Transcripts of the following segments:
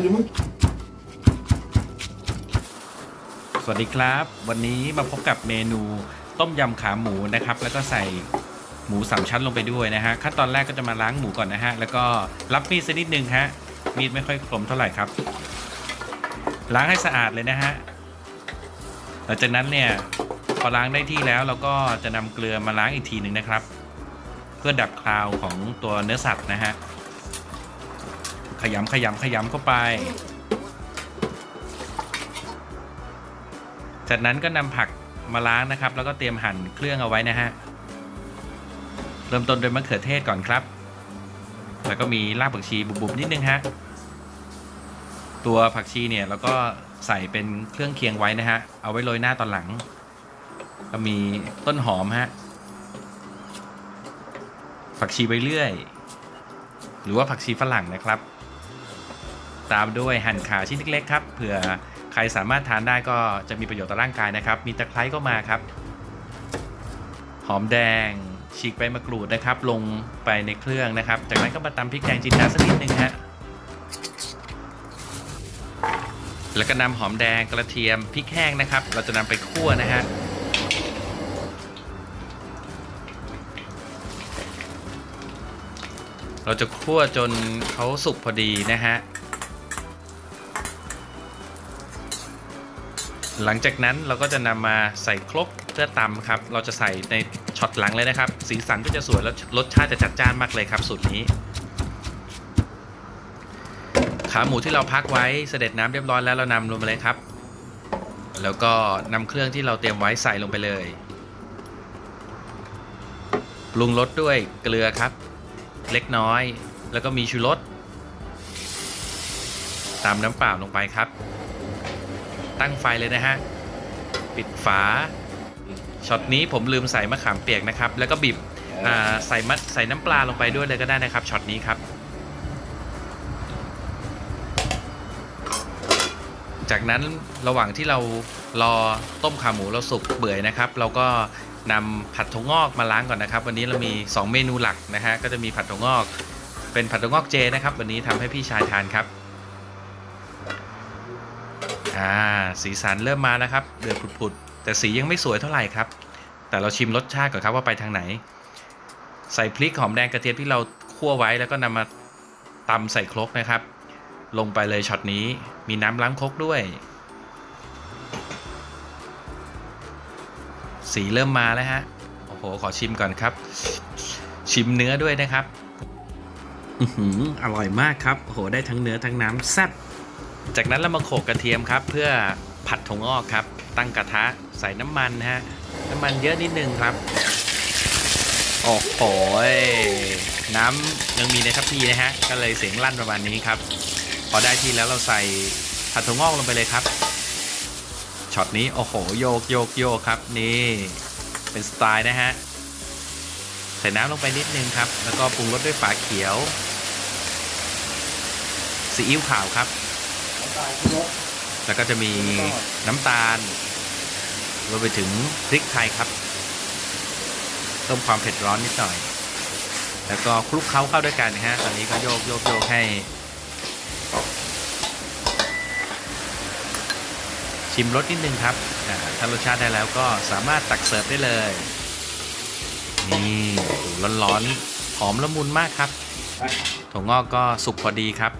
หรือมึงสวัสดีครับ วันนี้มาพบกับเมนูต้มยำขาหมูนะครับ แล้วก็ใส่หมูสามชั้นลงไปด้วยนะฮะขั้นตอนแรกก็จะมาล้างหมูก่อนนะฮะแล้วก็รับมีดสักนิดนึงฮะมีดไม่ค่อยคมเท่าไหร่ครับ ล้างให้สะอาดเลยนะฮะหลังจากนั้นเนี่ยพอล้างได้ที่แล้วเราก็จะนำเกลือมาล้างอีกทีหนึ่งนะครับ เพื่อดับคราวของตัวเนื้อสัตว์นะฮะ ขยำขยำขยำเข้าไป จากนั้นก็นำผักมาล้างนะครับ แล้วก็เตรียมหั่นเครื่องเอาไว้นะฮะ เริ่มต้นด้วยมะเขือเทศก่อนครับ แล้วก็มีรากผักชีบุบๆนิดนึงฮะ ตัวผักชีเนี่ยเราก็ใส่เป็นเครื่องเคียงไว้นะฮะ เอาไว้โรยหน้าตอนหลัง ก็มีต้นหอมฮะ ผักชีใบเลื่อย หรือว่าผักชีฝรั่งนะครับ ตามด้วยหั่นขาชิ้นเล็กๆครับเผื่อใครสามารถทานได้ก็จะมีประโยชน์ต่อร่างกายนะครับ มีตะไคร้ก็มาครับ หอมแดง ฉีกใบมะกรูดนะครับ ลงไปในเครื่องนะครับ จากนั้นก็มาตำพริกแกงจีนดาสักนิดหนึ่งฮะแล้วก็นำหอมแดงกระเทียมพริกแห้งนะครับ เราจะนำไปคั่วนะฮะเราจะคั่วจนเขาสุกพอดีนะฮะ หลังจากนั้นเราก็จะนำมาใส่ครกเพื่อตำครับ เราจะใส่ในช็อตหลังเลยนะครับ สีสันก็จะสวยแล้วรสชาติจะจัดจ้านมากเลยครับสูตรนี้ ขาหมูที่เราพักไว้เสด็จน้ำเรียบร้อยแล้วเรานำลงมาเลยครับ แล้วก็นำเครื่องที่เราเตรียมไว้ใส่ลงไปเลยปรุงรสด้วยเกลือครับ เล็กน้อย แล้วก็มีชูรสตามน้ำเปล่าลงไปครับ ตั้งไฟเลยนะฮะ ปิดฝา ช็อตนี้ผมลืมใส่มะขามเปียกนะครับ แล้วก็บีบอ่าใส่มัดใส่น้ำปลาลงไปด้วยเลยก็ได้นะครับช็อตนี้ครับ จากนั้นระหว่างที่เรารอต้มขาหมูเราสุกเปื่อยนะครับ เราก็นำผัดถั่วงอกมาล้างก่อนนะครับ วันนี้เรามี 2 เมนูหลักนะฮะก็จะมีผัดถั่วงอก เป็นผัดถั่วงอกเจนะครับ วันนี้ทำให้พี่ชายทานครับ อ่าสีสันเริ่มมานะครับเดือดผุดๆแต่สียังไม่สวยเท่าไหร่ครับ แต่เราชิมรสชาติก่อนครับว่าไปทางไหน ใส่พริกหอมแดงกระเทียมที่เราคั่วไว้แล้วก็นำมาตำใส่ครกนะครับ ลงไปเลยช็อตนี้มีน้ำล้างครกด้วย สีเริ่มมาแล้วฮะโอ้โหขอชิมก่อนครับ ชิมเนื้อด้วยนะครับอือหืออร่อยมากครับโอ้โหได้ทั้งเนื้อทั้งน้ำแซ่บ จากนั้นเรามาโขลกกระเทียมครับ เพื่อผัดถั่วงอกครับ ตั้งกระทะใส่น้ำมันฮะ น้ำมันเยอะนิดนึงครับ โอ้โหน้ำยังมีในทัพพีนะฮะ ก็เลยเสียงลั่นประมาณนี้ครับ พอได้ที่แล้วเราใส่ผัดถั่วงอกลงไปเลยครับ ช็อตนี้โอ้โหโยกโยกโยกครับนี่เป็นสไตล์นะฮะ ใส่น้ำลงไปนิดนึงครับ แล้วก็ปรุงรสด้วยฝาเขียวซีอิ๊วขาวครับ แล้วก็จะมีน้ำตาลรวมไปถึงพริกไทยครับเพิ่มความเผ็ดร้อนนิดหน่อย แล้วก็คลุกเคล้าเข้าด้วยกันนะฮะ ตอนนี้ก็โยกโยกโยกให้ ชิมรสนิดนึงครับอ่าถ้ารสชาติได้แล้วก็สามารถตักเสิร์ฟได้เลย นี่โอ้โหร้อนๆหอมละมุนมากครับถั่วงอกก็สุกพอดีครับ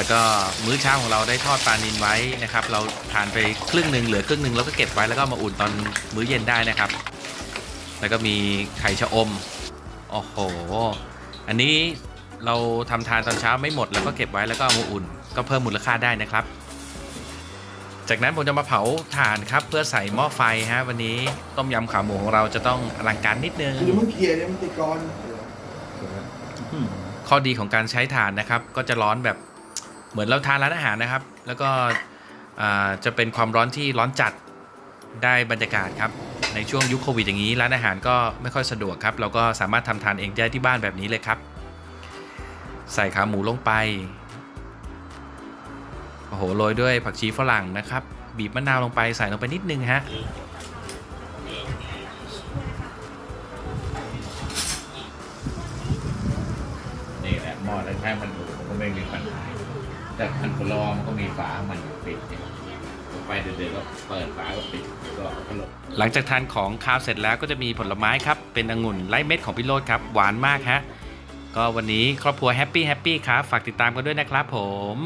แล้วก็มื้อเช้าของเราได้ทอดปลานินไว้นะครับ เราทานไปครึ่งหนึ่งเหลือครึ่งหนึ่งแล้วก็เก็บไว้แล้วก็มาอุ่นตอนมื้อเย็นได้นะครับ แล้วก็มีไข่ชะอมโอ้โห อันนี้เราทำทานตอนเช้าไม่หมดแล้วก็เก็บไว้แล้วก็เอามาอุ่น ก็เพิ่มมูลค่าได้นะครับ จากนั้นผมจะมาเผาถ่านครับ เพื่อใส่หม้อไฟฮะวันนี้ต้มยำขาหมูของเราจะต้องอลังการนิดนึงหรือมึงเคลียร์เนี่ยมันติดกรข้อดีของการใช้ถ่านนะครับ ก็จะร้อนแบบ เหมือนเราทานร้านอาหารนะครับ แล้วก็จะเป็นความร้อนที่ร้อนจัดได้บรรยากาศครับ ในช่วงยุคโควิดอย่างนี้ร้านอาหารก็ไม่ค่อยสะดวกครับ เราก็สามารถทำทานเองได้ที่บ้านแบบนี้เลยครับ ใส่ขาหมูลงไป โอ้โหโรยด้วยผักชีฝรั่งนะครับ บีบมะนาวลงไปใส่ลงไปนิดนึงฮะนี่แหละหม้อแรกๆมันดูก็ไม่มีปัญหา แต่พันธุ์รอมันก็มีฝา มันปิดเนี่ยไปเดือดๆก็เปิดฝาก็ปิดก็เอาพัดลมหลังจากทานของคาวเสร็จแล้วก็จะมีผลไม้ครับ เป็นองุ่นไร้เม็ดของพี่โรดครับ หวานมากฮะ ก็วันนี้ครอบครัวแฮปปี้แฮปปี้ครับ ฝากติดตามกันด้วยนะครับผม